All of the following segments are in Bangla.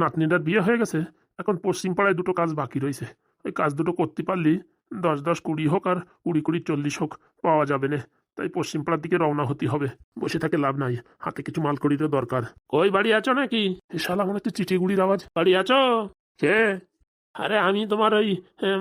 নাতনিটার বিয়ে হয়ে গেছে, এখন পশ্চিম পাড়ায় দুটো কাজ বাকি রয়েছে। ওই কাজ দুটো করতে পারলি, দশ দশ কুড়ি হোক আর কুড়ি কুড়ি চল্লিশ হোক, পাওয়া যাবে না। তাই পশ্চিম পাড়ার দিকে রওনা হতে হবে। বসে থাকে লাভ নাই, হাতে কিছু মাল করিরও দরকার। কই বাড়ি আছো নাকি? শালা, মনে হচ্ছে চিটিগুড়ির আওয়াজ। বাড়ি আছো? কে? আরে আমি তোমার ওই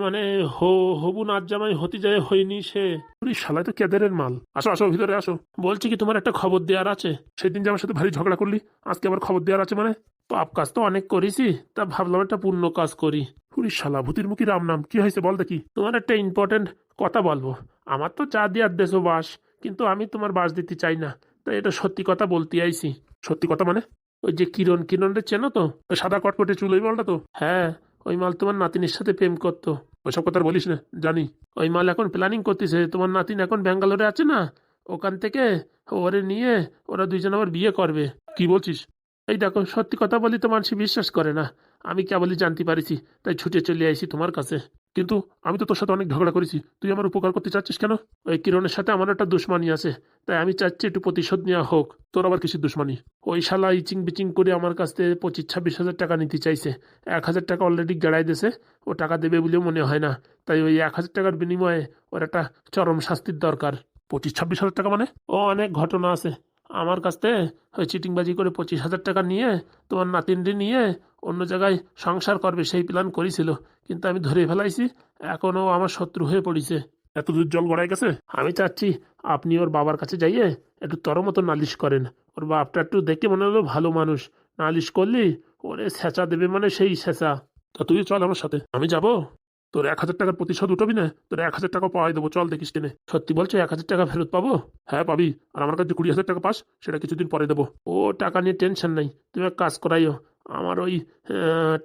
মানে হো, হবু নাচ জামাই হতে যায় হইনি সে। ওই শালা তো কেদারের মাল। আসো আসো, ভিতরে আসো। বলছি কি, তোমার একটা খবর দেওয়ার আছে? সেদিন যে আমার সাথে ভারী ঝগড়া করলি, আজকে আবার খবর দেওয়ার আছে মানে? পাপ কাজ তো অনেক করেছি, তা ভাবলাম একটা পূর্ণ কাজ করি। পুরি শালা, ভূতির মুখী রাম নাম, কি হয়েছে বল দেখি। তোমার একটা ইম্পর্টেন্ট কথা বলব। আমার তো চা দেওয়ার দেশও বাস, কিন্তু আমি তোমার বাস দিতে চাই না, তাই এটা সত্যি কথা বলতে আইছি। সত্যি কথা মানে? ওই যে কিরণ কিরণ রে চেনো তো? ওই সাদা কটকটে চুল, ওই মালটা তো? হ্যাঁ ওই মাল তোমার নাতিনের সাথে প্রেম করতো। ওইসব কথা বলিস না, জানি। ওই মাল এখন প্ল্যানিং করতেছে, তোমার নাতিন এখন ব্যাঙ্গালোরে আছে না? ওখান থেকে ওরে নিয়ে ওরা দুইজন আবার বিয়ে করবে। কি বলছিস? এই দেখো, সত্যি কথা বলি তো মানুষ বিশ্বাস করে না। আমি কেবলই জানতে পারিছি, তাই ছুটে চলে আইছি তোমার কাছে। কিন্তু আমি তো তোর সাথে অনেক ঝগড়া করেছি, তুই আমার উপকার করতে চাচ্ছিস কেন? ওই কিরণের সাথে আমার একটা দুশ্মানি আছে, তাই আমি চাচ্ছি একটু প্রতিশোধ নেওয়া হোক। তোর আবার কিছু দুশ্মানি? ওই শালা ইচিং বিচিং করে আমার কাছ থেকে পঁচিশ, ছাব্বিশ হাজার টাকা নিতে চাইছে। এক হাজার টাকা অলরেডি গেড়াই দিয়েছে, ও টাকা দেবে বলেও মনে হয় না। তাই ওই এক হাজার টাকার বিনিময়ে ওর একটা চরম শাস্তির দরকার। পঁচিশ, ছাব্বিশ হাজার টাকা মানে? ও অনেক ঘটনা আছে। আমার কাছ থেকে ওই চিটিংবাজি করে পঁচিশ হাজার টাকা নিয়ে তোমার নাতিনটি নিয়ে অন্য জায়গায় সংসার করবে সেই প্ল্যান করেছিল। কিন্তু আমি ধরে ফেলাইছি এখনও আমার শত্রু হয়ে পড়েছে। এত দূর জল গড়াই গেছে? আমি চাচ্ছি আপনি ওর বাবার কাছে যাইয়ে একটু তর মতো নালিশ করেন। ওর বাপটা একটু দেখে মনে হলো ভালো মানুষ। নালিশ করলি ওরে স্যাঁচা দেবে মানে সেই স্যাঁচা তা তুই চল আমার সাথে। আমি যাব? তোর এক হাজার টাকার প্রতিশোধ উঠবি না? তোর এক হাজার টাকা পাওয়াই দেবো, চল দেখিস টেনে। সত্যি বলছো, এক হাজার টাকা ফেরত পাবো? হ্যাঁ পাবি। আর আমার কাছে কুড়ি হাজার টাকা পাস, সেটা কিছুদিন পরে দেবো। ও, টাকা নিয়ে টেনশন নাই। তুমি এক কাজ করাইও। আমার ওই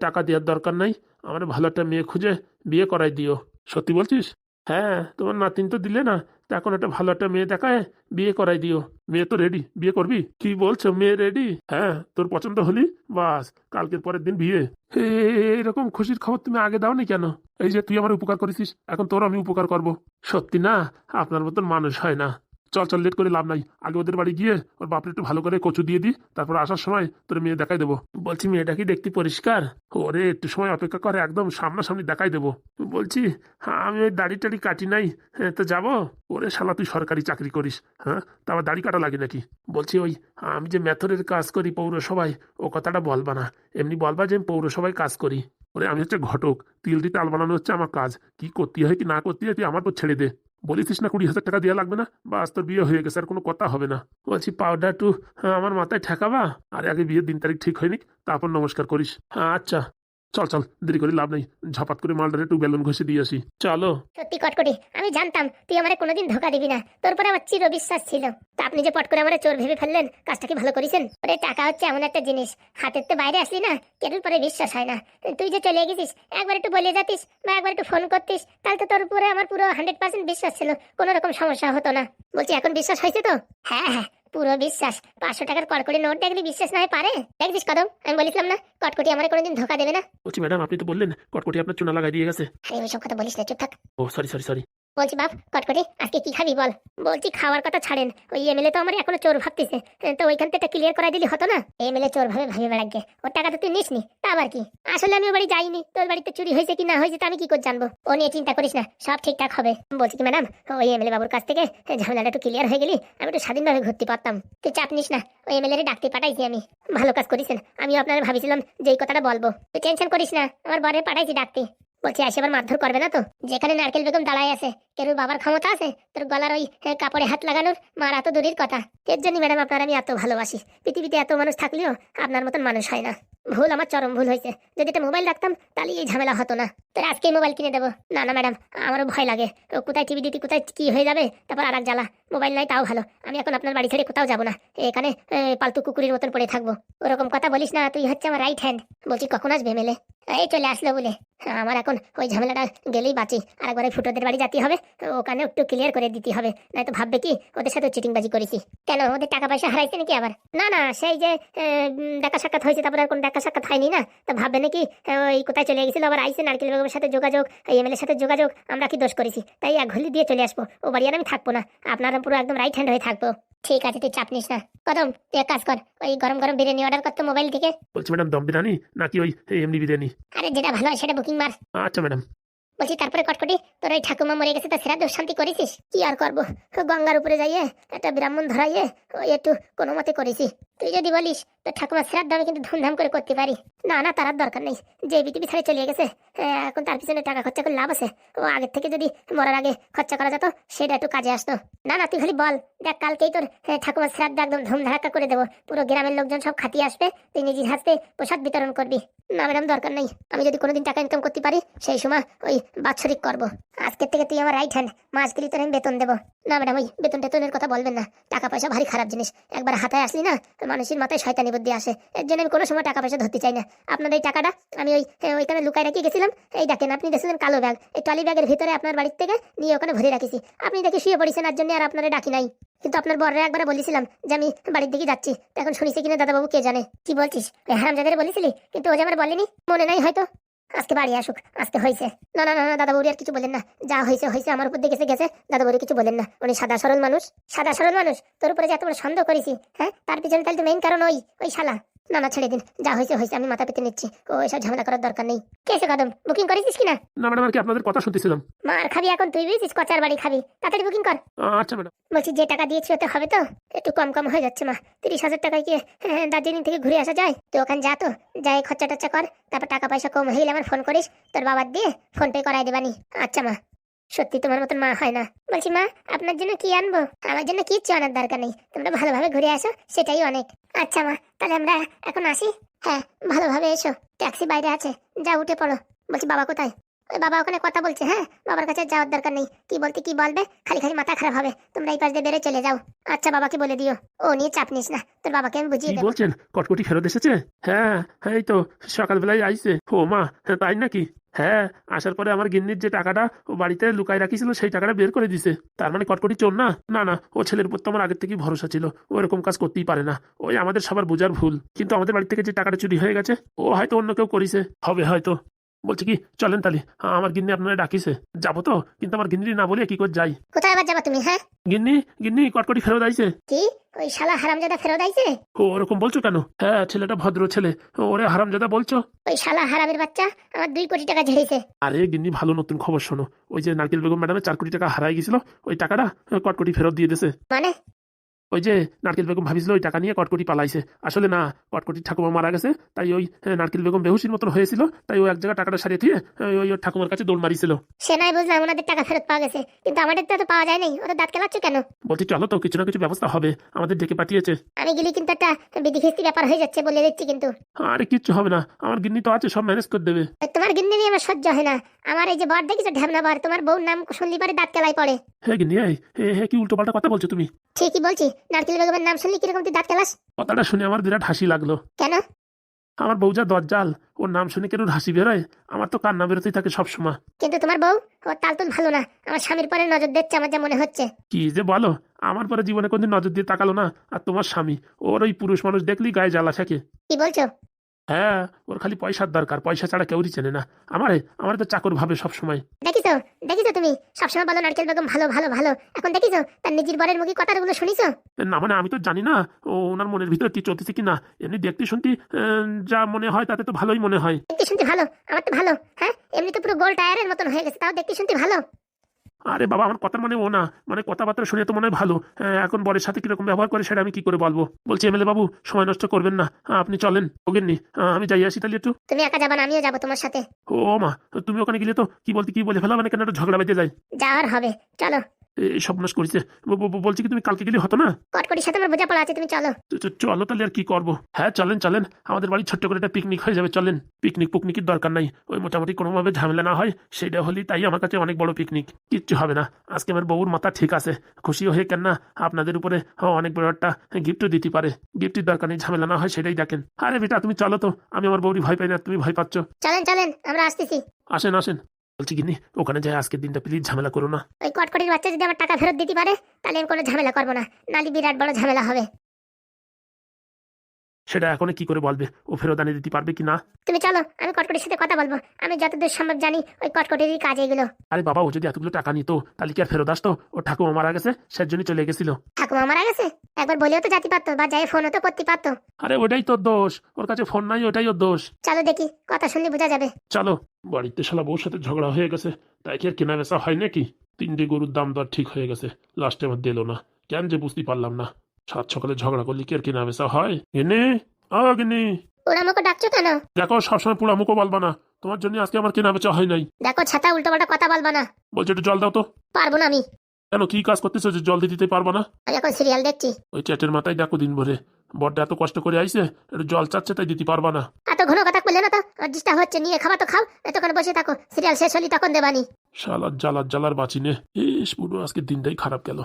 টাকা দেওয়ার দরকার নাই। আমার ভালো একটা মেয়ে খুঁজে বিয়ে করাই দিও। সত্যি বলছিস? হ্যাঁ তোমার নাতিন তো দিলে না এখন একটা ভালো একটা মেয়ে দেখায়, বিয়ে করাই দিও। মেয়ে তো রেডি বিয়ে করবি? কি বলছো, মেয়ে রেডি হ্যাঁ তোর পছন্দ হলি? বাস, কালকের পরের দিন বিয়ে। এরকম খুশির খবর তুমি আগে দাও নি কেন? এই যে তুই আমার উপকার করেছিস, এখন তোর আমি উপকার করব। সত্যি না, আপনার মতন মানুষ হয় না। চল চল লেট করে লাভ নাই। আগে ওদের বাড়ি গিয়ে ওর বাপরে একটু ভালো করে কচু দিয়ে দিই তারপর আসার সময় তোর মেয়ে দেখাই দেবো। বলছি, মেয়েটা কি দেখতে পরিষ্কার? ওরে, একটু সময় অপেক্ষা করে, একদম সামনাসামনি দেখাই দেবো। বলছি হ্যাঁ আমি ওই দাড়ি টাড়ি কাটি নাই হ্যাঁ তো যাব? ওরে শালা, তুই সরকারি চাকরি করিস হ্যাঁ তা আবার দাড়ি কাটা লাগে নাকি? বলছি, ওই, আমি যে মেথরের কাজ করি পৌরসভায়, ও কথাটা বলবা না। এমনি বলবা যে আমি পৌরসভায় কাজ করি। ওরে, আমি হচ্ছে ঘটক, তিল দিয়ে তাল বানানো হচ্ছে আমার কাজ। কি করতে হয় কি না করতে হয় তুই আমার পর ছেড়ে দে। বলিস না কুড়ি হাজার টাকা দেওয়া লাগবে না? বাস, তোর বিয়ে হয়ে গেছে, আর কোনো কথা হবে না। বলছি পাউডার টু আমার মাথায় ঠেকাবা? আর, আগে বিয়ের দিন তারিখ ঠিক হয়নি, তারপর নমস্কার করিস। হ্যাঁ আচ্ছা। চল চল, দেরি করে লাভ নেই। ঝাপাত করে মালটারে একটু বেলুন ঘষে দিয়ে আসি। চলো। সত্যি কটকটি, আমি জানতাম তুই আমারে কোনোদিন ধোকা দিবি না। তোর পরে আমার চির বিশ্বাস ছিল। তা আপনি যে পট করে আমার চোর ভেবে ফেললেন, কাজটা কি ভালো করেছেন? ওরে, টাকা হচ্ছে এমন একটা জিনিস। হাতের তো বাইরে আসলি না কেটুর পরে বিশ্বাস হয় না। তুই যে চলে গেছিস, একবার একটু বলে যাতিস বা একবার একটু ফোন করতিস, তাহলে তো তোর উপরে আমার পুরো হান্ড্রেড পার্সেন্ট বিশ্বাস ছিল, কোনো রকম সমস্যা হতো না। বলছি, এখন বিশ্বাস হয়েছে তো? হ্যাঁ হ্যাঁ। পুরো বিশ্বাস। পাঁচশো টাকার কটকটি নোট দেখলি বিশ্বাস না হয় পারে? দেখছিস কদম আমি বলেছিলাম না কটকটি আমার কোনোদিন ধোকা দেবে না। বলছি ম্যাডাম আপনি তো বললেন কটকটি আপনার চুনা লাগাই দিয়ে গেছে। আরে ওইসব কথা বলিস না চুপ থাক। ও সরি সরি সরি বলছি, বাপ, কটকটি, আজকে কি খাবি বল? বলছি, খাওয়ার কথা ছাড়েন। ওই এমএলএ তো আমার এখনও চোর ভাবতেছে। তো ওইখান থেকে ক্লিয়ার করাই দিলি হতো না? এমএলএ চোর ভাবে ভাবে বেড়াকে ওর টাকা তো তুই নিস নি তা আবার কি? আসলে আমি বাড়ি যাইনি। তোর বাড়িতে চুরি হয়েছে কি না হয়েছে তা আমি কি করে জানব? ও নিয়ে চিন্তা করিস না, সব ঠিকঠাক হবে। বলছি কি, ম্যাডাম, ওই এমএলএ বাবুর কাছ থেকে ঝামেলাটা একটু ক্লিয়ার হয়ে গেলি, আমি একটু স্বাধীনভাবে ঘুরতে পারতাম। তুই চাপ নিস না, ওই এমএলএ ডাকতে পাঠাইছি আমি। ভালো কাজ করিসেন আমিও আপনার ভাবিছিলাম যে এই কথাটা বলব। তুই টেনশন করিস না, আমার বরে পাঠাইছি ডাকতে। বলছি, আসে আবার মারধর করবে না তো? যেখানে নারকেল বেগম দাঁড়ায় আছে কেন বাবার ক্ষমতা আছে, তোর গলার ওই কাপড়ে হাত লাগানোর, মার এত দূরের কথা। এর জন্য ম্যাডাম, আপনার আমি এত ভালোবাসি। পৃথিবীতে এত মানুষ থাকলেও আপনার মতন মানুষ হয় না। ভুল, আমার চরম ভুল হয়েছে। যদি একটা মোবাইল রাখতাম, তাহলে এই ঝামেলা হতো না। তোর আজকেই মোবাইল কিনে দেবো। না না, ম্যাডাম, আমারও ভয় লাগে। কোথায় টিভি দিতে কোথায় কি হয়ে যাবে? তারপর আর জ্বালা। মোবাইল নাই, তাও ভালো। আমি এখন আপনার বাড়ি ছেড়ে কোথাও যাব না। এখানে পালতু কুকুরের মতন পড়ে থাকব। ওরকম কথা বলিস না, তুই হচ্ছে আমার রাইট হ্যান্ড বলছি, কখন আসবে মেলে? এই চলে আসলো বলে। আমার এখন ওই ঝামেলাটা গেলেই বাঁচি। আর একবার ফুটোদের বাড়ি যেতে হবে। ওখানে একটু ক্লিয়ার করে দিতে হবে। নয়তো ভাববে কি, ওদের সাথে চিটিংবাজি করেছি। কেন, ওদের টাকা পয়সা হারাইছে নাকি আবার? না না, সেই যে দেখা সাক্ষাৎ হয়েছে, তারপরে আর কোনো দেখা সাক্ষাৎ হয়নি না? তো ভাববে নাকি? ওই কোথায় চলে গেছিল? আবার আইসে নারকেল বেগমের সাথে যোগাযোগ এমএলএর সাথে যোগাযোগ আমরা কি দোষ করেছি? তাই এক ঘলি দিয়ে চলে আসব। ও বাড়ি আর আমি থাকব না। আপনারা পুরো একদম রাইট হ্যান্ড হয়ে থাকব। ঠিক আছে তুই চাপ নিস না। কদম তুই এক কাজ কর। ওই গরম গরম বিরিয়ানি অর্ডার করতো মোবাইল থেকে। বলছি ম্যাডাম দম বিরিয়ানি? নাকি ওই এমনি বিরিয়ানি? আরে যেটা ভালো হয় সেটা বুকিং মার। আচ্ছা ম্যাডাম। বলছি তারপরে কটকটি তোর ওই ঠাকুমা মরে গেছে তা সেরা শান্তি করেছিস? কি আর করব? গঙ্গার উপরে যাইয়ে একটা ব্রাহ্মণ ধরাইয়ে ওই একটু কোনো মতে করেছি। তুই যদি বলিস তো ঠাকুমা সেরার দামে কিন্তু ধুমধাম করে করতে পারি। না না তার দরকার নেই। যে বিটিভি ছেড়ে চলে গেছে হ্যাঁ, এখন তার পিছনে টাকা খরচা করে লাভ আছে। ও আগের থেকে যদি মরার আগে খরচা করা যেত সেটা একটু কাজে আসতো। না না তুই খালি বল। দেখ কালকেই তোর হ্যাঁ, ঠাকুমার শ্রাদ্ধ একদম ধুমধারাক্কা করে দেবো। পুরো গ্রামের লোকজন সব খাতিয়ে আসবে তুই নিজের হাতে প্রসাদ বিতরণ করবি। না ম্যাডাম, দরকার নেই। আমি যদি কোনোদিন টাকা ইনকাম করতে পারি, সেই সময় ওই বাৎসরিক করব। আজকের থেকে তুই আমার রাইট হ্যান্ড মাস গেলি তোর আমি বেতন দেবো। না ম্যাডাম, ওই বেতন টেতনের কথা বলবেন না। টাকা পয়সা ভারী খারাপ জিনিস। একবার হাতায় আসলি না মানুষের মাথায় শয়তানি বুদ্ধি আসে। এর জন্য আমি কোনো সময় টাকা পয়সা ধরতে চাই না। আপনার এই টাকাটা আমি ওই ওইখানে লুকাই রেখে গেছিলাম। এই দেখেন, আপনি দেখছিলেন কালো ব্যাগ। এই টলি ব্যাগের ভিতরে আপনার বাড়ির থেকে নিয়ে ওখানে ভরে রাখিছি। আপনি দেখে শুয়ে পড়েছেন, আর জন্য আর আপনারা ডাকি নাই। কিন্তু আপনার বড়রা একবার বলেছিলাম যে আমি বাড়ির দিকে যাচ্ছি। এখন শুনিছে কিনা দাদাবাবু কে জানে? কি বলছিস? হারাম জাদের বলেছিলি? কিন্তু ও যে আমার বলেনি, মনে নাই হয়তো। আজকে বাড়ি আসুক, আজকে হয়েছে না না না না দাদা বৌরি আর কিছু বলেন না। যা হয়েছে হয়েছে আমার উপর দেখেছে গেছে গেছে দাদা বৌরি কিছু বলেন না। উনি সাদা সরল মানুষ। সাদা সরল মানুষ? তোর উপরে যে এত বড় সন্দেহ করেছি হ্যাঁ? তার পিছনে তাহলে তো মেইন কারণ ওই ওই শালা। না না ছেড়ে দিন। যা হয়েছে হয়েছে আমি মাথা পেতে নিচ্ছি। ও এসব ঝামেলা করার দরকার নেই। কেসে কদম? বুকিং করেছিস কিনা? না ম্যাডাম আর কি আপনাদের কথা শুনতেছিলাম। মার খাবি এখন তুই বুঝিস কচার বাড়ি খাবি। তাড়াতাড়ি বুকিং কর। আচ্ছা ম্যাডাম। বলছি যে টাকা দিয়েছি ওতে হবে তো? একটু কম কম হয়ে যাচ্ছে মা। তিরিশ হাজার টাকায় কি হ্যাঁ, দার্জিলিং থেকে ঘুরে আসা যায়? তুই ওখানে যা তো যাই খরচা টরচা কর। তারপর টাকা পয়সা কম হয়ে গেলে আমার ফোন করিস। তোর বাবার দিয়ে ফোন পে করাই দেবানি। আচ্ছা মা। সত্যি তোমার মতন মা হয় না। বলছি মা আপনার জন্য কি আনব? আমার জন্য কিচ্ছু আনার দরকার নেই। তোমরা ভালোভাবে ঘুরে আসো সেটাই অনেক। আচ্ছা মা তাহলে আমরা এখন আসি? হ্যাঁ ভালোভাবে এসো। ট্যাক্সি বাইরে আছে। যা উঠে পড়ো। বলছি বাবা কোথায়? ওই বাবা ওখানে কথা বলছে হ্যাঁ? বাবার কাছে যাওয়ার দরকার নেই। কি বলতে কি বলবে? খালি খালি মাথা খারাপ হবে। তোমরা এই পাশ দিয়ে বেড়ে চলে যাও। আচ্ছা বাবাকে বলে দিও। ও নিয়ে চাপ নিস না। তোর বাবাকে আমি বুঝিয়ে দেবো। বলছেন? কটকটি ফেরত এসেছে? হ্যাঁ হ্যাঁ এই তো সকালবেলায় আইছে। ও মা তাই নাকি? হ্যাঁ আসার পরে আমার গিন্নির যে টাকাটা ও বাড়িতে লুকায় রাখিছিল, সেই টাকাটা বের করে দিছে। তার মানে কটকটি চোর না? না না, ও ছেলের উপর তো আমার আগের থেকেই ভরসা ছিল। ও এরকম কাজ করতেই পারে না। ওই আমাদের সবার বোঝার ভুল। কিন্তু আমাদের বাড়ি থেকে যে টাকাটা চুরি হয়ে গেছে, ও হয়তো অন্য কেউ করিছে। হবে হয়তো। বলছে কি চলেন তালি হ্যাঁ, আমার গিন্নি আপনারা ডাকিছে। যাব তো কিন্তু আমার গিন্নি না বলে কি করে যাই? কোথায় আবার যাবা তুমি হ্যাঁ? গিন্নি গিন্নি কটকটি ফেরত আইছে। কি? ওই শালা হারামজাদা ফেরত আইছে? ও ওরকম বলছো কেন? হ্যাঁ ছেলেটা ভদ্র ছেলে। ওরে হারামজাদা বলছো? ওই শালা হারামের বাচ্চা আমার দুই কোটি টাকা ঝেড়েছে। আরে গিন্নি ভালো নতুন খবর শোনো। ওই যে নারকেল বেগম ম্যাডামের চার কোটি টাকা হারাই গেছিল ওই টাকাটা কটকটি ফেরত দিয়ে দিয়েছে। মানে? ওই যে নারকেল বেগম ভাবিছিল ওই টাকা নিয়ে কটকটি পালাইছে। আসলে না কটকটি ঠাকুমা মারা গেছে তাই ওই নারকেল বেগম বেহুসির মতন হয়েছিল তাই ও এক জায়গায় টাকাটা সারিয়ে দিয়ে ওই ওর ঠাকুমার কাছে দৌড় মারিছিল। সে নাই বুঝলাম ওনাদের টাকা ফেরত পাওয়া গেছে কিন্তু আমাদের তো পাওয়া যায় নাই ওরা দাঁত কেলাচ্ছ কেন? বলছি চলো তো কিছু না কিছু ব্যবস্থা হবে আমাদের ডেকে পাঠিয়েছে। আমি গেলে কিন্তু একটা বিধিখিস্তি ব্যাপার হয়ে যাচ্ছে বলে দিচ্ছি কিন্তু। আরে কিচ্ছু হবে না আমার গিন্নি তো আছে সব ম্যানেজ করে দেবে। ওই তোমার গিন্নি নিয়ে আমার সহ্য হয় না আমার এই যে বর দেখিছো ঢ্যামনা বর তোমার বউর নাম শুনলি পারে দাঁত কেলাই পড়ে। হ্যাঁ গিন্নি এই হ্যাঁ হ্যাঁ কি উল্টো পাল্টা কথা বলছো তুমি? ঠিকই বলছি নারকেল বেগমের নাম শুনলি? কীরকম তুই দাঁত কেলাস? কথাটা শুনে আমার বিরাট হাসি লাগল। কেন? আমার বউ যা দজ্জাল ওর নাম শুনে কেন হাসি বেরোয়? আমার তো কান্না বেরোতেই থাকে সবসময়। কিন্তু তোমার বউ ওর তালতুল ভালো না। আমার স্বামীর পরে নজর দিচ্ছে আমার যা মনে হচ্ছে। কি যে বলো আমার পরে জীবনে কোনদিন নজর দিয়ে তাকালো না। আর তোমার স্বামী ওর ওই পুরুষ মানুষ দেখলি গায়ে জ্বালা থাকে কি বলছো? হ্যাঁ ওর খালি পয়সার দরকার পয়সা ছাড়া কেউই চেনে না। আমারে আমার তো চাকর ভাবে সবসময়। দেখিছো দেখিছো তুমি? সবসময় বলো নারকেল বেগম ভালো ভালো ভালো। এখন দেখিছো তার নিজের বরের মুখে কথাগুলো শুনিছো? না মানে আমি তো জানি না ও ওনার মনের ভিতরে কি চলতেছে কি না এমনি দেখতে শুনতে যা মনে হয় তাতে তো ভালোই মনে হয়। দেখতে শুনতে ভালো আমার তো ভালো হ্যাঁ? এমনি তো পুরো গোল টায়ারের মতন হয়ে গেছে তাও দেখতে শুনতে ভালো। আরে বাবা আমার কথার মানে ও না। মানে কথাবার্তা শুনে তো মনে হয় ভালো। হ্যাঁ, এখন বরের সাথে কীরকম ব্যবহার করে সেটা আমি কি করে বলব? বলছি এমএলএ বাবু সময় নষ্ট করবেন না। আপনি চলেন। ওগেননি আমি যাই আসি তাহলে একটু। তুমি একা যাবা না আমিও যাব তোমার সাথে। ও মা তুমি ওখানে গেলে তো কি বলতে কি বলে ফেলা মানে কেন? একটা ঝগড়া বেঁধে যায় যাওয়ার হবে। চলো। সর্বনাশ করেছে বলছি কি তুমি কালকে গেলে হতো না? কটকটির সাথে আমার বোঝাপড়া আছে তুমি চলো। চলো তাহলে আর কি করব? হ্যাঁ চলেন চলেন। আমাদের বাড়ি ছোট্ট করে একটা পিকনিক হয়ে যাবে চলেন। পিকনিক পুকনিকের দরকার নাই। ওই মোটামুটি কোনোভাবে ঝামেলা না হয় সেটা হলেই তাই আমার কাছে অনেক বড় পিকনিক কিচ্ছু হবে না। আজকে আমার বউর মাথা ঠিক আছে। খুশি হয়ে কেন না আপনাদের উপরে অনেক বড় একটা গিফটও দিতে পারে। গিফটের দরকার নেই ঝামেলা না হয় সেটাই দেখেন। আরে বেটা তুমি চলো তো। আমি আমার বউরি ভয় পাই না তুমি ভয় পাচ্ছ। চলেন চলেন আমরা আসতেছি। আসেন আসেন। বলছি কিনি ওখানে যাই, আজকের দিনটা প্লিজ ঝামেলা করো না। ওই কটকটির বাচ্চা যদি আমার টাকা ফেরত দিতে পারে, তাহলে আমি কোনো ঝামেলা করব না। নালি বিরাট বড় ঝামেলা হবে। সেটা এখন কি করে বলবে? ও ফেরত আনিয়ে দিতে পারবে কি না? তুমি চলো আমি কটকটির সাথে কথা বলব। আমি যতদূর সম্ভব জানি ওই কটকটিরই কাজ এগুলো। আরে বাবা ও যদি এতগুলো টাকা নিত তাহলে কি আর ফেরত আসতো? ও ঠাকুমা মারা গেছে সের জন্য চলে গেছিল। ঠাকুমা মারা গেছে? একবার বলেও তো জাতি পারতো বা যাই ফোনও তো করতে পারতো। আরে ওটাই তোর দোষ। ওর কাছে ফোন নাই ওটাই ওর দোষ। চলো দেখি কথা শুনলে বোঝা যাবে। চলো বাড়িতে শালা বউর সাথে ঝগড়া হয়ে গেছে। তাই কি আর কেনা বেচা হয় নাকি? তিনটে গরুর দাম দর ঠিক হয়ে গেছে। লাস্টে আমার দিল না। কেন যে বুঝতে পারলাম না। সাত সকালে ঝগড়া করলে কি আর কেনা বেচা হয় এনে আগেনে ওরা আমাকে ডাকছো কেন? দেখো সবসময় পুরা মুখো বলবা না। তোমার জন্য আজকে আমার কেনা বেচা হয় নাই। দেখো ছাতা উল্টো পাল্টা কথা বলবা না। বলছে একটু জল দাও তো। পারব না আমি। কেন কি কাজ করতেছো যে জল দিতে পারব না? আমি এখন সিরিয়াল দেখছি। ওই চ্যাটের মাথায় দেখো দিন ভরে। বড্ডা এত কষ্ট করে আইছে একটু জল চাচ্ছে তাই দিতে পারবা না। এত ঘন কথা বললে না তো? ডিস্টার্ব হচ্ছে নিয়ে খাবার তো খাও এতক্ষণ বসে থাকো। সিরিয়াল শেষ হলি তখন দেবানি। শালার জ্বালার জ্বালার বাঁচি নে ইস পুরো আজকে দিনটাই খারাপ গেল।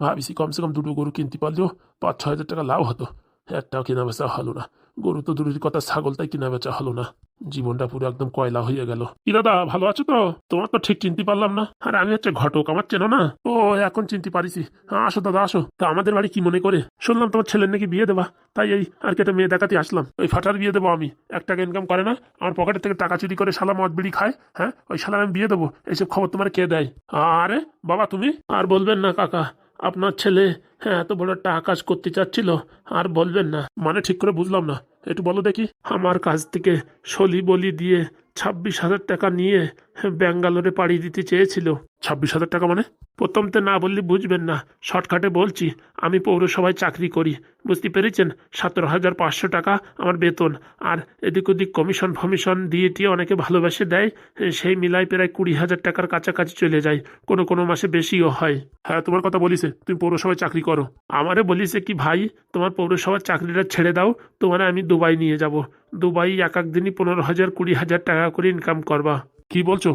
ভাবিছি কমসে কম দুটো গরু কিনতে পারলেও পাঁচ, ছয় হাজার টাকা লাভ হতো। একটাও কেনা বেচা হলো না। গরু তো দূরের কথা, ছাগল তাই কেনা বেচা হলো না। জীবনটা পুরো একদম কয়লা হয়ে গেল। দাদা, ভালো আছো তো? তোমার তো ঠিক চিনতে পারলাম না। আর আমি হচ্ছে ঘটক, আমার চেনো না? ও, এখন চিনতে পারিছি। হ্যাঁ আসো দাদা, আসো। তা আমাদের বাড়ি কি মনে করে? শুনলাম তোমার ছেলের নাকি বিয়ে দেবা। তাই এই আর কি মেয়ে দেখাতে আসলাম। ওই ফাটার বিয়ে দেবো আমি। এক টাকা ইনকাম করে না, আমার পকেটের থেকে টাকা চুরি করে শালা মদ বিড়ি খায় হ্যাঁ? ওই শালার আমি বিয়ে দেবো। এইসব খবর তোমার কে দেয়? আরে, বাবা তুমি? আর বলবেন না, কাকা। আপনার ছেলে হ্যাঁ এত বড় একটা আকাশ করতে চাচ্ছিল, আর বলবেন না। মানে ঠিক করে বুঝলাম না। একটু বলো দেখি। আমার কাছ থেকে সলি বলি দিয়ে ছাব্বিশ হাজার টাকা নিয়ে ব্যাঙ্গালোরে পাড়ি দিতে চেয়েছিল। ছাব্বিশ হাজার টাকা মানে? প্রথমতে না বললে বুঝবেন না। শর্টকাটে বলছি, আমি পৌরসভায় চাকরি করি। বুঝতে পেরেছেন? সতেরো হাজার পাঁচশো টাকা আমার বেতন। আর এদিক ওদিক কমিশন ফমিশন দিয়ে টিয়ে অনেকে ভালোবাসে দেয়, সেই মিলাই প্রায় কুড়ি হাজার টাকার কাছাকাছি চলে যায়। কোনো কোনো মাসে বেশিও হয়। হ্যাঁ তোমার কথা বলিছে, তুমি পৌরসভায় চাকরি করো। আমারে বলিছে কি, ভাই, তোমার পৌরসভার চাকরিটা ছেড়ে দাও, তোমার আমি দুবাই নিয়ে যাব। দুবাই এক এক দিনই পনেরো হাজার, কুড়ি হাজার টাকা করে ইনকাম করবা। কি বলছো?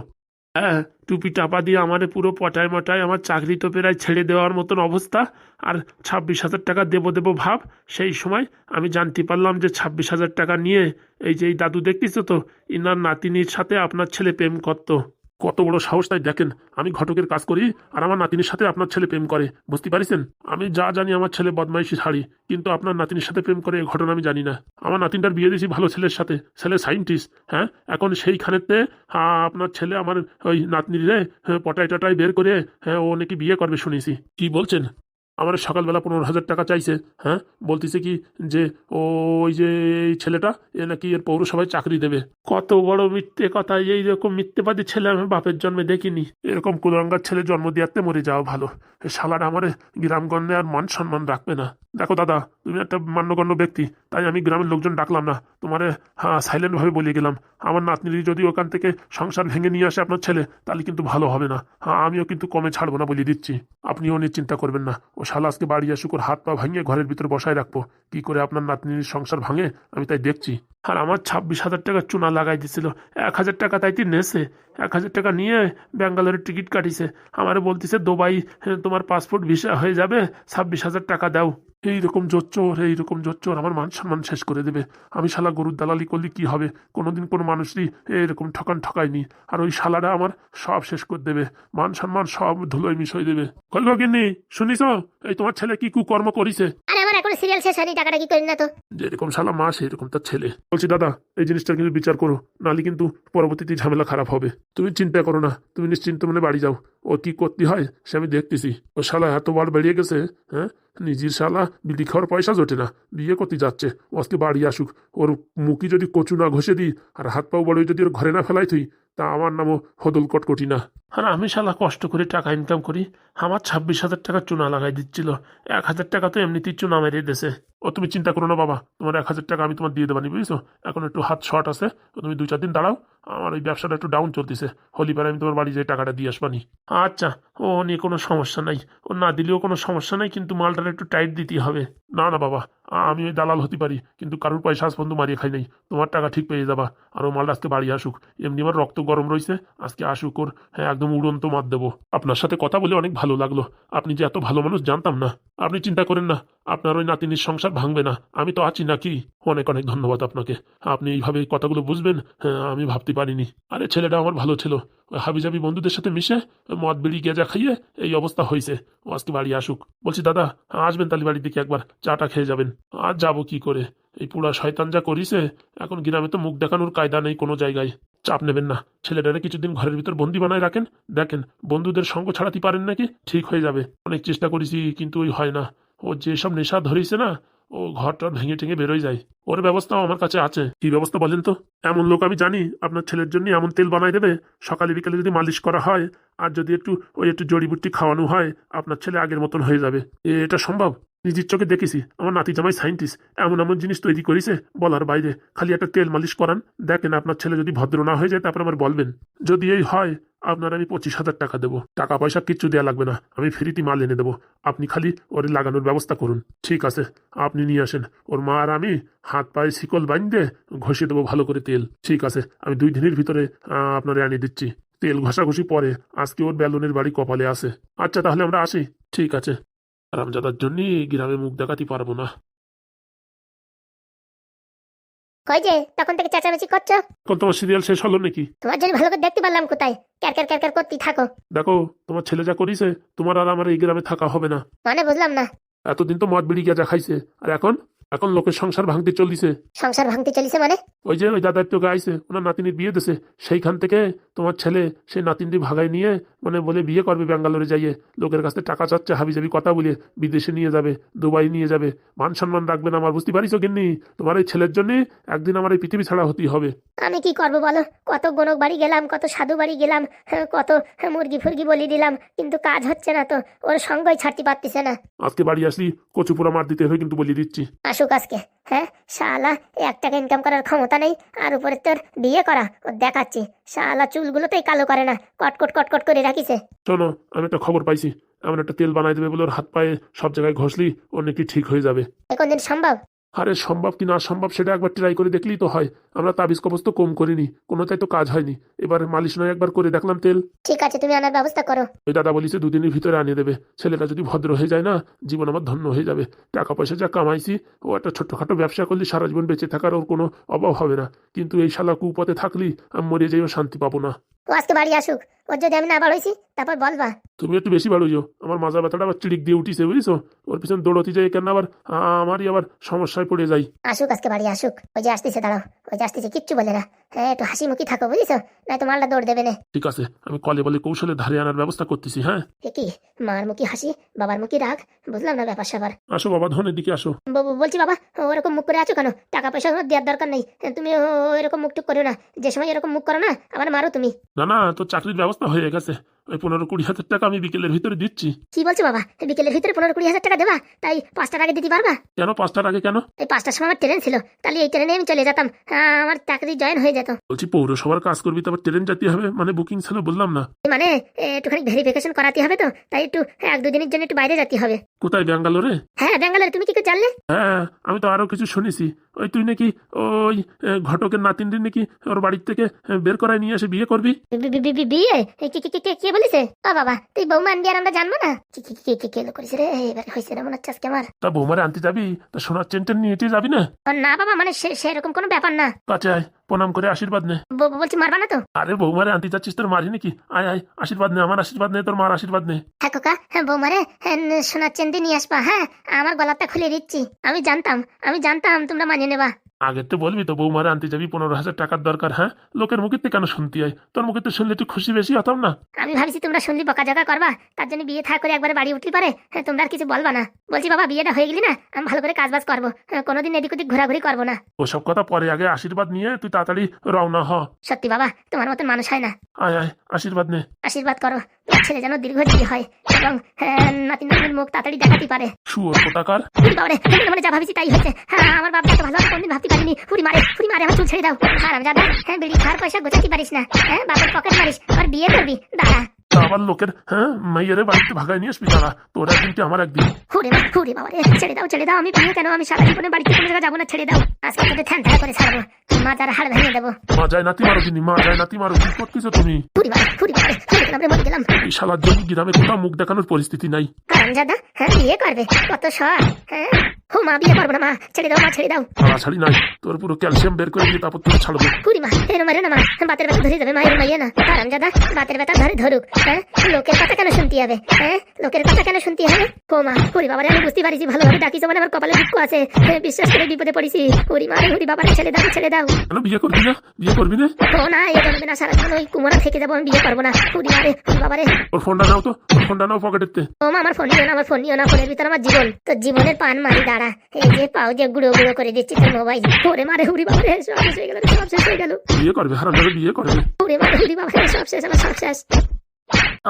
হ্যাঁ টুপি টাপা দিয়ে আমার পুরো পটায় মটায় আমার চাকরি তো প্রায় ছেড়ে দেওয়ার মতন অবস্থা। আর ছাব্বিশ হাজার টাকা দেবো দেবো ভাব, সেই সময় আমি জানতে পারলাম যে ছাব্বিশ হাজার টাকা নিয়ে এই যে এই দাদু দেখতেছো তো, ইনার নাতিনির সাথে আপনার ছেলে প্রেম করতো। কত বড় সাহস তাই দেখেন আমি ঘটকের কাজ করি আর আমার নাতিনির সাথে আপনার ছেলে প্রেম করে বুঝতে পারিছেন? আমি যা জানি আমার ছেলে বদমাইশি ছাড়ি কিন্তু আপনার নাতিনির সাথে প্রেম করে এই ঘটনা আমি জানি না। আমার নাতিনটার বিয়ে দিয়েছি ভালো ছেলের সাথে ছেলে সাইন্টিস্ট হ্যাঁ? এখন সেইখানেতে আপনার ছেলে আমার ওই নাতনিরে হ্যাঁ, পটাই টটাই বের করে হ্যাঁ ও নাকি বিয়ে করবে শুনেছি। কি বলছেন? আমার সকালবেলা পনেরো হাজার টাকা চাইছে হ্যাঁ? বলতেছে কি যে ওই যে, এই ছেলেটা, এ নাকি এর পৌরসভায় চাকরি দেবে। কত বড় মিথ্যে কথা এইরকম মিথ্যেবাদী ছেলে আমি বাপের জন্মে দেখিনি। এরকম কুলঙ্গার ছেলে জন্ম দিয়াতে মরে যাওয়া ভালো। শালারা আমার গ্রামগঞ্জে আর মান সম্মান রাখবে না। দেখো দাদা, তুমি একটা মান্যগণ্য ব্যক্তি, তাই আমি গ্রামের লোকজন ডাকলাম না। তোমারে হ্যাঁ সাইলেন্ট ভাবে বলে গেলাম। আমার নাতনির যদি ওখান থেকে সংসার ভেঙে নিয়ে আসে আপনার ছেলে, তাহলে কিন্তু ভালো হবে না। হ্যাঁ আমিও কিন্তু কমে ছাড়বো না বলে দিচ্ছি। আপনিও নিশ্চিন্তা করবেন না। ও শালা আজকে বাড়ি আসুক, ওর হাত পা ভাঙিয়ে ঘরের ভিতরে বসায় রাখব। কি করে আপনার নাতনির সংসার ভাঙে? আমি তাই দেখছি। আর আমার ছাব্বিশ হাজার টাকা চুনা লাগাই দিছিল। এক হাজার টাকা তাইতে নেছে। এক হাজার টাকা নিয়ে ব্যাঙ্গালোরের টিকিট কাটিছে। আমারে বলতেছে, দুবাই, তোমার পাসপোর্ট ভিসা হয়ে যাবে, ছাব্বিশ হাজার টাকা দাও। এইরকম এই রকম জোচ্চর আমার মান সম্মান শেষ করে দেবে। আমি শালা গরুর দালালি করলে কি হবে? কোনোদিন কোনো মানুষই এরকম ঠকান ঠকায়নি। আর ওই শালাটা আমার সব শেষ করে দেবে। মান সম্মান সব ধুলোয় মিশিয়ে দেবে। কইল গিন্নি, শুনিস? এই তোমার ছেলে কি কুকর্ম করিছে? এখন সিরিয়াল শেষ হয়নি, টাকাটা কি করি না তো? যেরকম শালা মা, সেরকম তার ছেলে। বলছি, দাদা, এই জিনিসটা কিন্তু বিচার করো, নাহলে কিন্তু পরবর্তীতে ঝামেলা খারাপ হবে। তুমি চিন্তা করো না, তুমি নিশ্চিন্ত মনে বাড়ি যাও। ও কি করতে হয়, সে আমি দেখতেছি। ও শালা এত এতবার বেরিয়ে গেছে হ্যাঁ? নিজের শালা বিলি খাওয়ার পয়সা জোটে না, বিয়ে করতে যাচ্ছে। আজকে বাড়ি আসুক। ওর মুখি যদি কচু না ঘষে দিই, আর হাত পাও বড় যদি ওর ঘরে না ফেলাই তুই তা আমার নামও হদল কটকটি না। আর আমি শালা কষ্ট করে টাকা ইনকাম করি, আমার ছাব্বিশ হাজার টাকা চুনা লাগাই দিচ্ছিল। এক হাজার টাকা তো এমনিতেই চুনা মেরে দেছে ও, তুমি চিন্তা করো না বাবা, তোমার এক হাজার টাকা আমি তোমার দিয়ে দেবানি বুঝছ? এখন একটু হাত শর্ট আছে তুমি দুই চার দিন দাঁড়াও, আমার ওই ব্যবসাটা একটু ডাউন চলতেছে হলিবার আমি তোমার বাড়ি যেয়ে টাকাটা দিয়ে আসবানি। আচ্ছা ও নিয়ে কোনো সমস্যা নাই, ও না দিলেও কোনো সমস্যা নাই, কিন্তু মালটার একটু টাইট দিতেই হবে। না না বাবা আমি ওই দালাল হতে পারি, কিন্তু কারোর পয়সা আজ পর্যন্ত মারিয়ে খাই নাই, তোমার টাকা ঠিক পেয়ে যাবা, আর ও মালটা আজকে বাড়ি আসুক, এমনি আমার রক্ত গরম রয়েছে, আজকে আসুক ওর হ্যাঁ একদম উড়ন্ত মাত দেবো। আপনার সাথে কথা বলে অনেক ভালো লাগল, আপনি যে এত ভালো মানুষ, জানতাম না। আপনি চিন্তা করেন না, আপনার ওই নাতিনির সংসার ভাঙবে না। আমি তো আছি নাকি? অনেক অনেক ধন্যবাদ আপনাকে। আপনি এইভাবে কথাগুলো বুঝবেন হ্যাঁ, আমি ভাবতে পারিনি। আরে ছেলেটা আমার ভালো ছিল। হাবিজাবি বন্ধুদের সাথে মিশে মদ বিড়ি গেজা খাইয়ে এই অবস্থা হয়েছে ও আজকে বাড়ি আসুক। বলছি দাদা আসবেন তাহলে বাড়ির দিকে একবার। চাটা খেয়ে যাবেন। আর যাব কি করে? এই পুরা শয়তান যা করিছে এখন গ্রামে তো মুখ দেখানোর কায়দা নেই কোনো জায়গায়। চাপ নেবেন না। ছেলেটারে কিছুদিন ঘরের ভিতর বন্দি বানায় রাখেন। দেখেন বন্ধুদের সঙ্গ ছাড়াতে পারেন নাকি? ঠিক হয়ে যাবে। অনেক চেষ্টা করেছি কিন্তু ওই হয় না। ও যেসব নেশা ধরেছে না ও ঘরটা ভেঙে টেঙে বেরোয় যায়। ওর ব্যবস্থাও আমার কাছে আছে। কি ব্যবস্থা বলেন তো? এমন লোক আমি জানি, আপনার ছেলের জন্য এমন তেল বানাই দেবে, সকালে বিকালে যদি মালিশ করা হয়, আর যদি একটু ওই একটু জড়িবুটি খাওয়ানো হয়, আপনার ছেলে আগের মতন হয়ে যাবে। এটা সম্ভব? নিজের চোখে দেখেছি, আমার নাতি জামাই সাইন্টিস্ট এমন এমন জিনিস তৈরি করেছে, বলার বাইরে। খালি একটা তেল মালিশ করান। দেখেন আপনার ছেলে যদি ভদ্র না হয়ে যায়, তারপর আমার বলবেন, যদি এই হয়, আপনার আমি পঁচিশ হাজার টাকা দেবো। টাকা পয়সা কিচ্ছু দেওয়া লাগবে না। আমি ফ্রিতে মাল এনে দেবো। আপনি খালি ওর লাগানোর ব্যবস্থা করুন। ঠিক আছে, আপনি নিয়ে আসেন। ওর মা আর আমি হাত পায়ে শিকল বাইন্দে ঘষে দেবো ভালো করে তেল। ঠিক আছে, আমি দুই দিনের ভিতরে আপনার এনে দিচ্ছি। তেল ঘষাঘষি পরে আজকে ওর বেলুনের বাড়ি কপালে আসে আচ্ছা তাহলে আমরা আসি। ঠিক আছে। আরামজাদার জন্য গ্রামে মুখ দেখাতে পারব না। কই যে তখন থেকে চেঁচামেচি করছ? এখন তোমার সিরিয়াল শেষ হলো নাকি? তোমার জন্য ভালো করে দেখতে পারলাম কোথায়। ক্যার ক্যার ক্যার ক্যার করতেই থাকো। দেখো তোমার ছেলে যা করিছে তোমার আর আমার এই গ্রামে থাকা হবে না। মানে বুঝলাম না। এতদিন তো মদ বিড়ি গেজা খাইছে আর এখন? এখন লোকের সংসার ভাঙতে চলিছে সংসার ভাঙতে চলিছে মানে? ওই যে ওই দাদার তোকে আইছে ওনার নাতিনির বিয়ে দিছে সেইখান থেকে তোমার ছেলে সেই নাতিনটি ভাগাই নিয়ে মানে বলে বিয়ে করবে ব্যাঙ্গালোরে যাইয়ে। লোকের কাছে টাকা চাচ্ছে হাবি যাবি কথা বলে বিদেশে নিয়ে যাবে দুবাই নিয়ে যাবে। মান সম্মান রাখবে না আমার বুঝতে পারিস গিন্নি? তোমার এই ছেলের জন্য একদিন আমার এই পৃথিবী ছাড়া হতেই হবে। আমি কি করব বলো? কত গণক বাড়ি গেলাম কত সাধু বাড়ি গেলাম হ্যাঁ, কত মুরগি ফুরগি বলি দিলাম কিন্তু কাজ হচ্ছে না তো ওর সঙ্গই ছাড়তে পারতেছে না। আজকে বাড়ি আসলি কচু পোড়া মার দিতে হবে কিন্তু বলে দিচ্ছি। আসুক আজকে। হ্যাঁ শালা এক টাকা ইনকাম করার ক্ষমতা নেই আর উপরে তোর বিয়ে করা ও দেখাচ্ছি। শালা চুলগুলোতেই কালো করে না কটকট কটকট করে রাখিছে। শোনো আমি একটা খবর পাইছি। এমন একটা তেল বানাই দেবে বলে ওর হাত পায়ে সব জায়গায় ঘষলি ও নাকি ঠিক হয়ে যাবে? এখন দিন সম্ভব? আরে সম্ভব কি না? সম্ভব সেটা একবার ট্রাই করে দেখলেই তো হয়। আমরা তাবিজ কবজ তো কম করিনি কোনোটাই তো কাজ হয়নি। এবার মালিশ নয় একবার করে দেখলাম তেল। ঠিক আছে তুমি আনার ব্যবস্থা করো। ওই দাদা বলিছে দুদিনের ভিতরে আনিয়ে দেবে। ছেলেটা যদি ভদ্র হয়ে যায় না জীবন আমার ধন্য হয়ে যাবে। টাকা পয়সা যা কামাইছি ও একটা ছোট্টখাটো ব্যবসা করলে সারা জীবন বেঁচে থাকার ওর কোনো অভাব হবে না। কিন্তু এই শালা কুপথে থাকলি আমি মরে যাইও শান্তি পাবো না। ও আজকে বাড়ি আসুক। ওর যদি আমি না বাড়াইছি তারপর বলবা। তুমি একটু বেশি বাড়ুইও আমার মাজা ব্যথাটা আবার চিড়িক দিয়ে উঠিছে বুঝছ? ওর পিছনে দৌড়তে যাই কেন আবার আমারই আবার সমস্যায় পড়ে যাই। আসুক আজকে বাড়ি আসুক। ওই যে আসতেছে দাঁড়াও। ওই যে আসতেছে কিচ্ছু বলে না। হ্যাঁ একটু হাসি মুখি থাকো বুঝিস তো মালটা দৌড় দেবে না। ঠিক আছে আমি কলে বলে কৌশলে ধারে আনার ব্যবস্থা করতেছি হ্যাঁ? কি? মার মুখি হাসি বাবার মুখি রাগ? বুঝলাম না ব্যাপার স্যাপার। আসো বাবা ধনের দিকে আসো। বলছি বাবা ওরকম মুখ করে আছো কেন? টাকা পয়সা দেওয়ার দরকার নেই। তুমি ও- এরকম মুখ টুক করো না। যে সময় এরকম মুখ করো না আবার মারো তুমি। না না তোর চাকরির ব্যবস্থা হয়ে গেছে। ওই পনেরো কুড়ি হাজার টাকা আমি বিকেলের ভিতরে দিচ্ছি। কি বলছো বাবা? বিকেলের ভিতরে পনেরো কুড়ি হাজার টাকা দেবা? তাই পাঁচটার আগে দিতে পারবা? কেন? পাঁচটার আগে কেন? এই পাঁচটার সময় আমার ট্রেন ছিল। তাহলে এই ট্রেনে আমি চলে যেতাম। আহ, আমার চাকরি জয়েন হয়ে যেত। বলছি পৌরসভার কাজ করবি তারপর ট্রেন যেতে হবে? মানে বুকিং ছিল বললাম না। মানে এ, একটুখানি ভেরিফিকেশন করাতে হবে তো? তাই একটু এক দুদিনের জন্য একটু বাইরে যেতে হবে। কোথায় ব্যাঙ্গালোরে? হ্যাঁ ব্যাঙ্গালোর। তুমি কি করে জানলে? হ্যাঁ আমি তো আরও কিছু শুনেছি। ওই তুই নাকি ওই এ, ঘটকের নাতিনটি নাকি ওর বাড়ির থেকে বের করায় নিয়ে এসে বিয়ে করবি? বি- বি- বি- বি- বিয়ে এ, কে- কে- কে- কে- কে বলেছে ও বাবা তুই বৌমা আনবি আর আমরা জানব না? কি কি কি- কি করিস রে? এবার হয়েছে না মনে হচ্ছে আজকে আমার। তা বৌমারে আনতে যাবি? তা সোনার চেন টেন নিয়ে যাবি না? না বাবা মানে সেরকম কোনো ব্যাপার না। কাছে আয় প্রণাম করে আশীর্বাদ নে। বলছি মারবা না তো? আরে বৌমারে আনতে যাচ্ছিস তোর মারি নাকি? আয় আয় আশীর্বাদ নে আমার আশীর্বাদ নে তোর মার আশীর্বাদ নে। হ্যাঁ কোকা হ্যাঁ বৌমারে হ্যাঁ, সোনার চেন্দি নিয়ে আসবা হ্যাঁ? আমার গলাটা খুলে দিচ্ছি। আমি জানতাম আমি জানতাম তোমরা মানিয়ে নেবা। আগে তো বলবি তো বৌমারে আনতে যাবি পনেরো হাজার টাকার দরকার হ্যাঁ? লোকের মুখে তুই কেন শুনতে হয়? তোর মুখে তো শুনলে তুই খুশি বেশি হতাম না। আমি ভাবছি তোমরা শুনলি বকা জায়গা করবা, তার জন্য বিয়ে থা করে একবার বাড়ি উঠলি পারে। হ্যাঁ তোমরা আর কিছু বলবা না। বলছি বাবা বিয়েটা হয়ে গেলি না? আমি ভালো করে কাজ বাজ করব। হ্যাঁ, কোনোদিন এদিক ওদিক ঘোরাঘুরি করব না। ওসব কথা পরে আগে আশীর্বাদ নিয়ে তুই তাড়াতাড়ি রওনা হ। সত্যি বাবা তোমার মতন মানুষ হয় না। আয় আয় আশীর্বাদ নে। আশীর্বাদ করো। তোমার ছেলে যেন দীর্ঘজীবী হয় এবং হ্যাঁ, নাতি নাতির মুখ তাড়াতাড়ি দেখাতে পারে। শুয়োর বাবারে মনে যা ভাবিছি তাই হয়েছে। হ্যাঁ আমার বাপ এত ভালো কোনদিন ভাবতে পারিনি। ফুরি মারে ফুরি মারে আমার চুল ছেড়ে দাও। আর আমি হ্যাঁ বিড়ি খাওয়ার পয়সা গোছাতে পারিস না। হ্যাঁ বাপের পকেট মারিস। আর বিয়ে করবি। দাঁড়া। তা আবার লোকের হ্যাঁ মাইয়ারে বাড়িতে ভাগায় নিয়ে আসবি তারা তোর একদিন কি আমার একদিন। ফুরি মা ফুরি বাবারে ছেড়ে দাও ছেড়ে দাও আমি বিয়ে কেন আমি সারা জীবনে বাড়িতে কোনো জায়গায় যাব না ছেড়ে দাও। আজকে তোদের থ্যান থ্যান করে ছাড়বো মা তার হাড় ভেঙে দেবো। মা যায় নাতি মারো মা যায় নাতি মারো করতেছো তুমি? ফুরি মারে গেলাম। এই শালার জন্য গ্রামে কোথাও মুখ দেখানোর পরিস্থিতি নাই। হারামজাদা হ্যাঁ বিয়ে করবে কত শখ হ্যাঁ। ও মা বিয়ে করব না মা। ছেড়ে দাও মা ছেড়ে দাও। ছাড়াছাড়ি নাই। তোর পুরো ক্যালসিয়াম বের করে দিয়ে তারপর তোর ছাড়বো। পুরি মা মারে না মা। বাতের ব্যথা ধরে যাবে মা মাইয়ে না। দাদা বাতের ব্যথা ধরে ধরুক হ্যাঁ? লোকের কথা কেন শুনতে হবে হ্যাঁ? লোকের কথা কেন শুনতে হবে? ও মা পুরি বাবারে আমি বুঝতে পারিছি ভালোভাবে ডাকিছো মানে আমার কপালে দুঃখ আছে। হ্যাঁ, বিশ্বাস করে বিপদে পড়েছি। পুরি মা পুরি বাবারে ছেড়ে দাও ছেড়ে দাও। কেন বিয়ে করবি না? বিয়ে করবি না? ও না এ জন্মে না সারা জীবন ওই কুমোরা থেকে যাব আমি বিয়ে করব না। পুরি মারে বাবারে। ওর ফোনটা নাও তো ওর ফোনটা নাও পকেটেতে ও মা আমার ফোন নিও না আমার ফোন নিও না ফোনের ভিতরে আমার জীবন তো জীবনের পান মারি দাঁড়া। এই যে পাও গুঁড়ো গুঁড়ো করে দিচ্ছি তোর মোবাইল। ওরে মারে হুড়ি বাবা রে সব শেষ হয়ে গেল সব শেষ হয়ে গেল। বিয়ে করবে বিয়ে করবে। ওরে মারে হুড়ি বাবা রে সব শেষ আমার সব শেষ।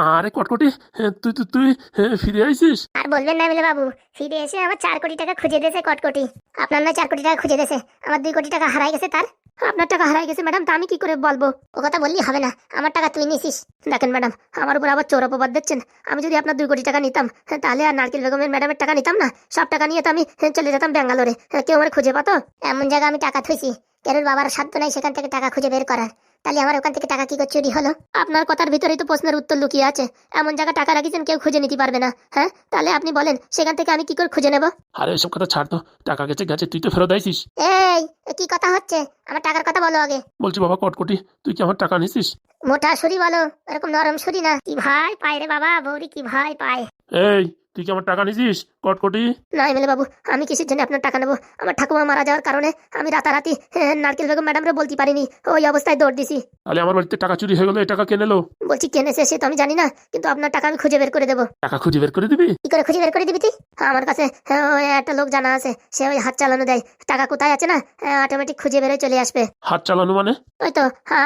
আরে কটকটি হ্যাঁ, তুই তুই তুই হ্যাঁ, ফিরে আইছিস? আর বলবেন না মিলে বাবু ফিরে এসে আমার চার কোটি টাকা খুঁজে দিয়েছে কটকটি। আপনার না চার কোটি টাকা খুঁজে দিয়েছে আমার দুই কোটি টাকা হারাই গেছে তার। আপনার টাকা হারাই গেছে ম্যাডাম তা আমি কি করে বলব? ও কথা বললি হবে না। আমার টাকা তুই নিছিস। দেখেন ম্যাডাম আমার উপর আবার চোর অপবাদ দিচ্ছেন। আমি যদি আপনার দুই কোটি টাকা নিতাম হ্যাঁ, তাহলে আর নারকেল বেগমের ম্যাডামের টাকা নিতাম না? সব টাকা নিয়ে তো আমি হ্যাঁ, চলে যেতাম ব্যাঙ্গালোরে। হ্যাঁ, কেউ আমার খুঁজে পাতো? এমন জায়গায় আমি টাকা থুইছি। কেন বাবার সাধ্য নাই সেখান থেকে টাকা খুঁজে বের করার। তাহলে আমার ওখান থেকে টাকা কি করে চুরি হলো? আপনার কথার ভিতরেই তো প্রশ্নের উত্তর লুকিয়ে আছে। এমন জায়গা টাকা রাখিছেন কেউ খুঁজে নিতে পারবে না। হ্যাঁ? তাহলে আপনি বলেন সেখান থেকে আমি কি করে খুঁজে নেব? আরে এসব কথা ছাড় তো। টাকা গেছে গেছে তুই তো ফেরত আইছিস। এই এ কি কথা হচ্ছে? আমার টাকার কথা বলো আগে। বলছি বাবা কটকটি তুই কি আমার টাকা নিছিস? মোটা ছুরি বলো এরকম নরম ছুরি না। কি ভাই পায় রে বাবা বৌরি কি ভাই পায়। এই তুই কি আমার টাকা নিছিস কটকটি? না এমএলএ বাবু আমি কিসের জন্য আপনার টাকা নেব? আমার ঠাকুমা মারা যাওয়ার কারণে আমি রাতারাতি হ্যাঁ, নারকেল বেগম ম্যাডামরে বলতে পারিনি। ওই অবস্থায় দৌড় দিছি। তাহলে আমার বাড়িতে টাকা চুরি হয়ে গেলো এই টাকা কে নিলো? বলছি কেনেছে সে তো আমি জানি না কিন্তু আপনার টাকা আমি খুঁজে বের করে দেবো। টাকা খুঁজে বের করে দিবি? কি করে খুঁজে বের করে দিবি তুই? আমার কাছে হ্যাঁ, ওই একটা লোক জানা আছে সে ওই হাত চালানো দেয়। টাকা কোথায় আছে না? অটোমেটিক খুঁজে বেরোয় চলে আসবে। হাত চালানো মানে? ওই তো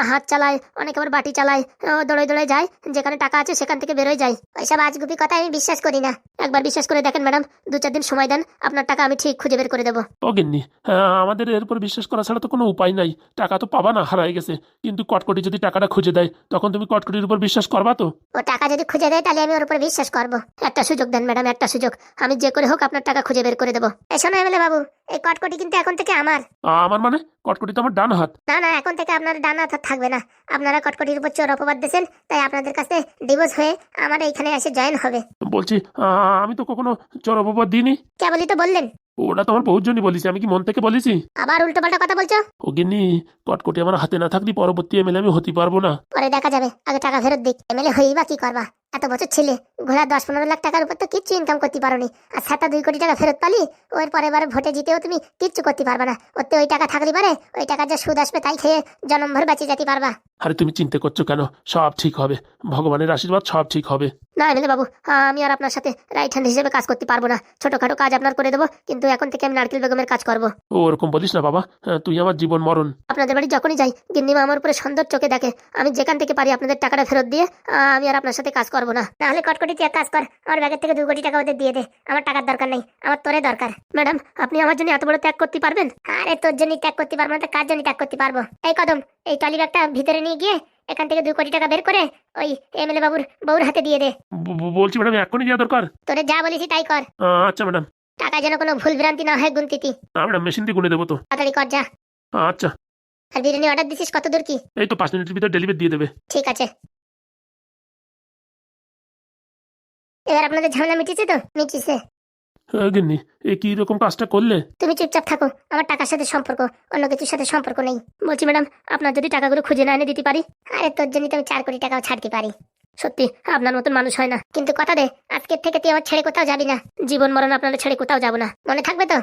হাত চালায় অনেক আবার বাটি চালায় ও দৌড়ে দৌড়ে যায় যেখানে টাকা আছে সেখান থেকে বেরোয় যায়। ওইসব আজগুবি কথা আমি বিশ্বাস করি না। একবার বিশ্বাস করে দেখেন ম্যাডাম। দু চার দিন সময় দেন আপনার টাকা আমি ঠিক খুঁজে বের করে দেবো। ও গিন্নি হ্যাঁ, আমাদের এর উপর বিশ্বাস করা ছাড়া তো কোনো উপায় নাই। টাকা তো পাবা না হারাই গেছে। কিন্তু কটকটি যদি টাকাটা খুঁজে দেয় তখন তুমি কটকটির উপর বিশ্বাস করবা তো? ও টাকা যদি খুঁজে দেয় তাহলে আমি ওর উপর বিশ্বাস করব। একটা সুযোগ দেন ম্যাডাম একটা সুযোগ। আমি যে করে হোক আপনার টাকা খুঁজে বের করে দেবো। এসো শোনো এমএলএ বাবু এই কটকটি কিন্তু এখন থেকে আমার। আমার মানে? কটকটি তো আমার ডান হাত। না না এখন থেকে আপনার ডানা হাত থাকবে না। আপনারা কটকটির উপর চোর অপবাদ দিয়েছেন তাই আপনাদের কাছে ডিভোর্স হয়ে আমার এইখানে এসে জয়েন হবে। বলছি আমি তো কখনো চর অপবাদ দিইনি। কেবলই তো বললেন? ওটা তো আমার বহুত জনই বলিছি আমি কি মন থেকে বলেছি? আবার উল্টো পাল্টা কথা বলছো? ও গিন্নি কটকটি আমার হাতে না থাকলে পরবর্তী এমএলএ আমি হতে পারব না। পরে দেখা যাবে আগে টাকা ফেরত দিক এমএলএ হয়েই বা কি করবা? এত বছর ছেলে ঘোড়া দশ পনেরো লাখ টাকার উপর তো কিচ্ছু ইনকাম করতে পারোনি। আর সাতটা দুই কোটি টাকা ফেরত পালি ওর পরের বার ভোটে জিতেও তুমি কিচ্ছু করতে পারবা না। ওতে ওই টাকা থাকলে পারে ওই টাকা যে সুদ আসবে তাই খেয়ে জন্মভর বাঁচিয়ে যেতে পারবা। আরে তুমি চিন্তা করছ কেন? সব ঠিক হবে। ভগবানের আশীর্বাদ সব ঠিক হবে। না এমএলএ বাবু আমি আর আপনার সাথে রাইট হ্যান্ড হিসেবে কাজ করতে পারব না। ছোটখাটো কাজ আপনার করে দেবো কিন্তু এখন থেকে আমি নারকেল বেগমের কাজ করব। ও ওরকম বলিস না বাবা। তুই আমার জীবন মরণ। আপনাদের বাড়ি যখনই যাই গিন্নিমা আমার উপরে সুন্দর চোখে দেখে। আমি যেখান থেকে পারি আপনাদের টাকাটা ফেরত দিয়ে আমি আর আপনার সাথে কাজ করব। না। নাহলে কটকটি তুই এক কাজ কর আমার ব্যাগের থেকে দু কোটি টাকা ওদের দিয়ে দে। আমার টাকার দরকার নেই আমার তোরে দরকার। ম্যাডাম আপনি আমার জন্য এত বড় ত্যাগ করতে পারবেন? আরে তোর জন্য ত্যাগ করতে পারব না তো কার জন্য ত্যাগ করতে পারব? এই কদম এই টলি ব্যাগটা ভিতরে নিয়ে গিয়ে এখান থেকে দু কোটি টাকা বের করে ওই এমএলএ বাবুর বউর হাতে দিয়ে দে। বলছি ম্যাডাম এখনই যাওয়া দরকার। তোরে যা বলেছি তাই কর। আচ্ছা ম্যাডাম। টাকা যেন কোনো ভুল ভ্রান্তি না হয় গুনতিতি না ম্যাডাম মেশিন দিয়ে গুনে দেবো তো। তাড়াতাড়ি কর যা। আচ্ছা। আর বিরিয়ানি অর্ডার দিছিস কত দূর কি? এই তো পাঁচ মিনিটের ভিতর ডেলিভারি দিয়ে দেবে। ঠিক আছে। এবার আপনাদের ঝামেলা মিটেছে তো? মিটেছে। হ্যাঁ, গিন্নি এই কি রকম কাজটা করলে? তুমি চুপচাপ থাকো আমার টাকার সাথে সম্পর্ক অন্য কিছুর সাথে সম্পর্ক নেই। বলছি ম্যাডাম আপনার যদি টাকাগুলো খুঁজে না এনে দিতে পারি? আরে তোর জন্য তো আমি চার কোটি টাকাও ছাড়তে পারি। সত্যি আপনার মতন মানুষ হয় না। কিন্তু কথা দে আজকের থেকে তুই আমার ছেড়ে কোথাও যাবি না। জীবন মরণ আপনারা ছেড়ে কোথাও যাব না। মনে থাকবে তো?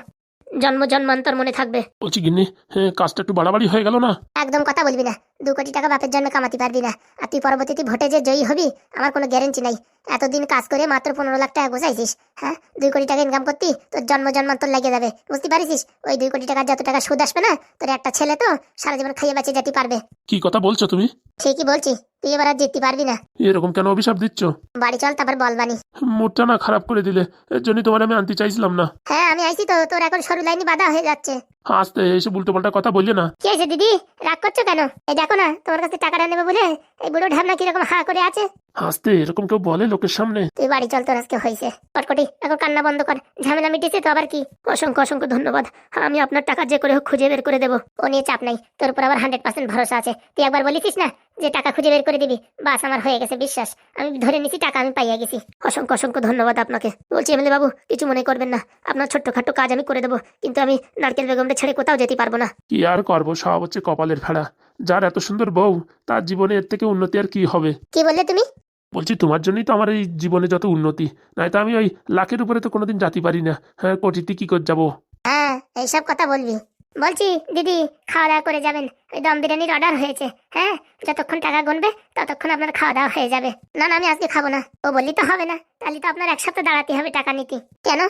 জন্ম জন্মান্তর মনে থাকবে। বলছি গিন্নি হ্যাঁ, কাজটা একটু বাড়াবাড়ি হয়ে গেল না? একদম কথা বলবি না। দু কোটি টাকা বাপের জন্য কামাতে পারবি না। আর তুই পরবর্তীতে ভোটে যে জয়ী হবি আমার কোনো গ্যারেন্টি নাই। এতদিন কাজ করে মাত্র পনেরো লাখ টাকা গোছাইছিস হ্যাঁ? দুই কোটি টাকা ইনকাম করতি তোর জন্ম জন্মান্তর লেগে যাবে বুঝতে পারিস ওই দুই কোটি টাকার যত টাকা সুদ আসবে না তোর একটা ছেলে তো সারা জীবন খাইয়ে বাঁচিয়ে যেতে পারবে। কি কথা বলছো তুমি? ঠিকই বলছি তুই এবার আর জিততে পারবি না। এরকম কেন অভিশাপ দিচ্ছ? বাড়ি চল তারপর বলবানি মুডটা না খারাপ করে দিলে এর জন্য তোমার আমি আনতে চাইছিলাম না। হ্যাঁ আমি আইছি তো তোর এখন সরু লাইনি বাধা হয়ে যাচ্ছে। আসতে এইসব উল্টো পাল্টা কথা বললে না। কি হয়েছে দিদি? রাগ করছ কেন? এই দেখো না তোমার কাছে টাকাটা নেবে বলে এই বুড়ো ঢামনা কীরকম হা করে আছে। হাসতে এরকম কেউ বলে লোকের সামনে? তুই বাড়ি চল তোর আজকে হয়েছে কটকটি এখন কান্না বন্ধ কর। ঝামেলা মিটেছে তো আবার কি? অসংখ্য অসংখ্য ধন্যবাদ। আমি আপনার টাকা যে করে হোক খুঁজে বের করে দেবো। ও নিয়ে চাপ নাই। তোর উপর আবার হান্ড্রেড পার্সেন্ট ভরসা আছে। তুই একবার বলিস না যে টাকা খুঁজে বের করে দিবি? বাস আমার হয়ে গেছে বিশ্বাস। আমি ধরে নিছি টাকা আমি পাইয়া গেছি। অসংখ্য অসংখ্য ধন্যবাদ আপনাকে। বলছি এমএলএ বাবু কিছু মনে করবেন না। আপনার ছোট্টখাট্ট কাজ আমি করে দেবো। কিন্তু আমি নারকেল বেগমটা ছেড়ে কোথাও যেতে পারব না। কি আর করব? সব হচ্ছে কপালের ফেড়া। যার এত সুন্দর বউ তার জীবনে এর থেকে উন্নতি আর কি হবে? কি বললে তুমি? বলছি, তোমার জন্যই তো আমার এই জীবনে যত উন্নতি। নয়তো আমি ওই লাখের উপরে তো কোনোদিন যাতে পারি না। হ্যাঁ কোটিতে কি করে যাব? হ্যাঁ এইসব কথা বলবি। বলছি, দিদি খাওয়া দাওয়া করে যাবেন। ওই দম বিরিয়ানির অর্ডার হয়েছে। হ্যাঁ যতক্ষণ টাকা গুনবে, ততক্ষণ আপনার খাওয়া দাওয়া হয়ে যাবে। না না, আমি আজকে খাব না। ও বললি তো হবে না। তাহলে তো আপনার এক সপ্তাহ দাঁড়াতে হবে টাকা নিতে। কেন?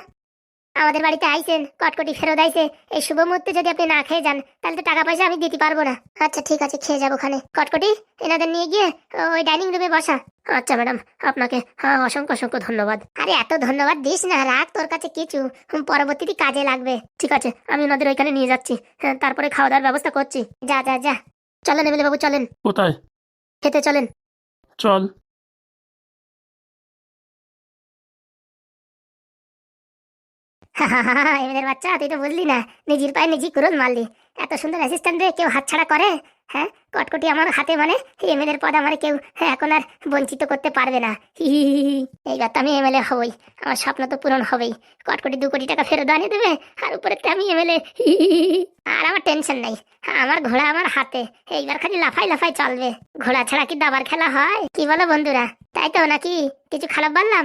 আমাদের বাড়িতে আইছেন কটকটি ফেরত আইছে এই শুভ মুহূর্তে যদি আপনি না খেয়ে যান তাহলে তো টাকা পয়সা আমি দিতে পারব না। আচ্ছা ঠিক আছে খেয়ে যাব ওখানে। কটকটি এনাদের নিয়ে গিয়ে ওই ডাইনিং রুমে বসা। আচ্ছা ম্যাডাম আপনাকে হ্যাঁ অসংখ্য অসংখ্য ধন্যবাদ। আরে এত ধন্যবাদ দিস না রাখ তোর কাছে কিছু। পরবর্তীতে কাজে লাগবে। ঠিক আছে আমি ওনাদের ওইখানে নিয়ে যাচ্ছি। হ্যাঁ তারপরে খাওয়া দাওয়ার ব্যবস্থা করছি। যা যা যা। চলেন এমএলএ বাবু চলেন। কোথায়? খেতে চলেন। চল। এমএলএর বাচ্চা তুই তো বুঝলি না। নিজের পায়ে নিজেই কুরল মারলি। এত সুন্দর অ্যাসিস্ট্যান্ট রে কেউ হাতছাড়া করে? হ্যাঁ? কটকটি আমার হাতে মানে? এমএলএর পদ আমার কেউ হ্যাঁ, এখন আর বঞ্চিত করতে পারবে না। হি। এইবার তো আমি এমএলএ হবই। আমার স্বপ্ন তো পূরণ হবেই। কটকটি দু কোটি টাকা ফেরত আনিয়ে দেবে আর উপরে তো আমি এমএলএ। আর আমার টেনশন নেই। আমার ঘোড়া আমার হাতে। এইবার খালি লাফাই লাফাই চলবে। ঘোড়া ছাড়া কি দাবার খেলা হয়? কি বলো বন্ধুরা? তাই তো নাকি? কিছু খারাপ বললাম?